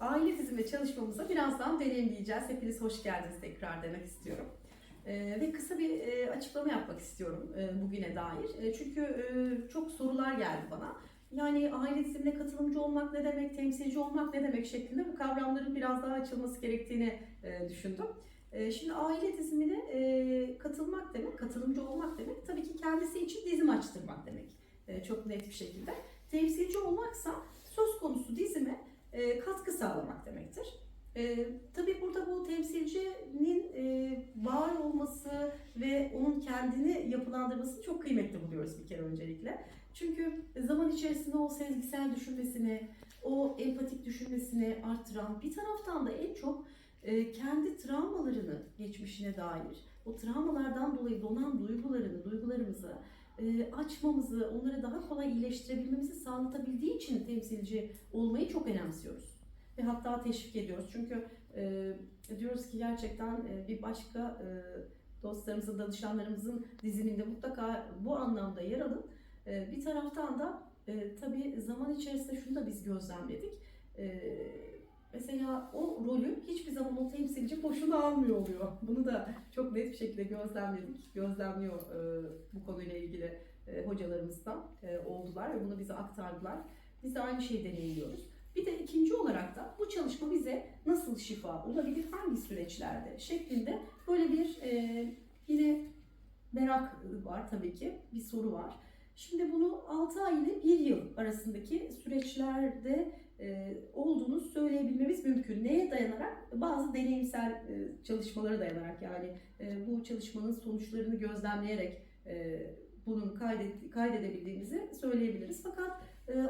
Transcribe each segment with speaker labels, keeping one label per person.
Speaker 1: aile dizimi çalışmamıza birazdan deneyimleyeceğiz. Hepiniz hoş geldiniz tekrar demek istiyorum. Ee, ve kısa bir e, açıklama yapmak istiyorum e, bugüne dair. E, çünkü çok sorular geldi bana. Yani aile dizimine katılımcı olmak ne demek, temsilci olmak ne demek şeklinde bu kavramların biraz daha açılması gerektiğini düşündüm. Şimdi aile dizimine katılmak demek, katılımcı olmak demek tabii ki kendisi için dizim açtırmak demek. Çok net bir şekilde. Temsilci olmaksa tabii burada bu temsilcinin e, var olması ve onun kendini yapılandırmasını çok kıymetli buluyoruz bir kere öncelikle. Çünkü zaman içerisinde o sezgisel düşünmesini, o empatik düşünmesini arttıran bir taraftan da en çok e, kendi travmalarını geçmişine dair, o travmalardan dolayı donan duygularını, duygularımızı e, açmamızı, onları daha kolay iyileştirebilmemizi sağlatabildiği için temsilci olmayı çok önemsiyoruz. Ve hatta teşvik ediyoruz. Çünkü e, diyoruz ki gerçekten e, bir başka e, dostlarımızın, danışanlarımızın diziminde mutlaka bu anlamda yer alın. E, bir taraftan da e, tabii zaman içerisinde şunu da biz gözlemledik. E, mesela o rolü hiçbir zaman o temsilci boşuna almıyor oluyor. Bunu da çok net bir şekilde gözlemledik. Gözlemliyor e, bu konuyla ilgili e, hocalarımızdan e, oldular ve bunu bize aktardılar. Biz de aynı şeyi deneyimliyoruz. Bir de ikinci olarak da bu çalışma bize nasıl şifa olabilir, hangi süreçlerde şeklinde böyle bir e, yine merak var tabii ki, bir soru var. Şimdi bunu 6 ay ile 1 yıl arasındaki süreçlerde e, olduğunu söyleyebilmemiz mümkün. Neye dayanarak? Bazı deneyimsel e, çalışmalara dayanarak yani e, bu çalışmanın sonuçlarını gözlemleyerek bunun kaydet, kaydedebildiğimizi söyleyebiliriz. Fakat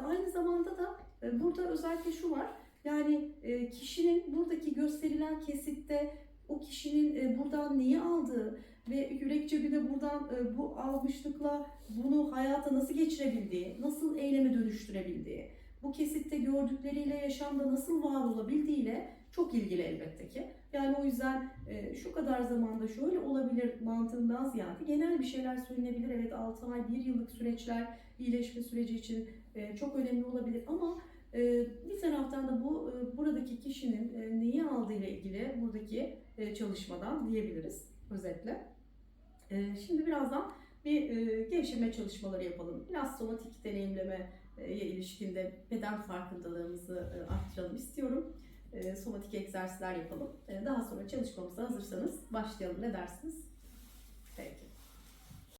Speaker 1: aynı zamanda da burada özellikle şu var. Yani e, kişinin buradaki gösterilen kesitte o kişinin e, buradan neyi aldığı ve yürek cebine buradan e, bu almışlıkla bunu hayata nasıl geçirebildiği, nasıl eyleme dönüştürebildiği, bu kesitte gördükleriyle yaşamda nasıl var olabildiğiyle çok ilgili elbette ki. Yani o yüzden e, şu kadar zamanda şöyle olabilir mantığından ziyade genel bir şeyler söylenebilir. Evet 6 ay, 1 yıllık süreçler iyileşme süreci için e, çok önemli olabilir ama e, bir taraftan da bu e, buradaki kişinin e, neyi aldığıyla ilgili buradaki e, çalışmadan diyebiliriz özetle. E, şimdi birazdan bir e, gevşeme çalışmaları yapalım. Biraz somatik deneyimlemeye ilişkinde beden farkındalığımızı arttıralım istiyorum. Somatik egzersizler yapalım. Daha sonra çalışmamıza hazırsanız başlayalım. Ne dersiniz? Peki.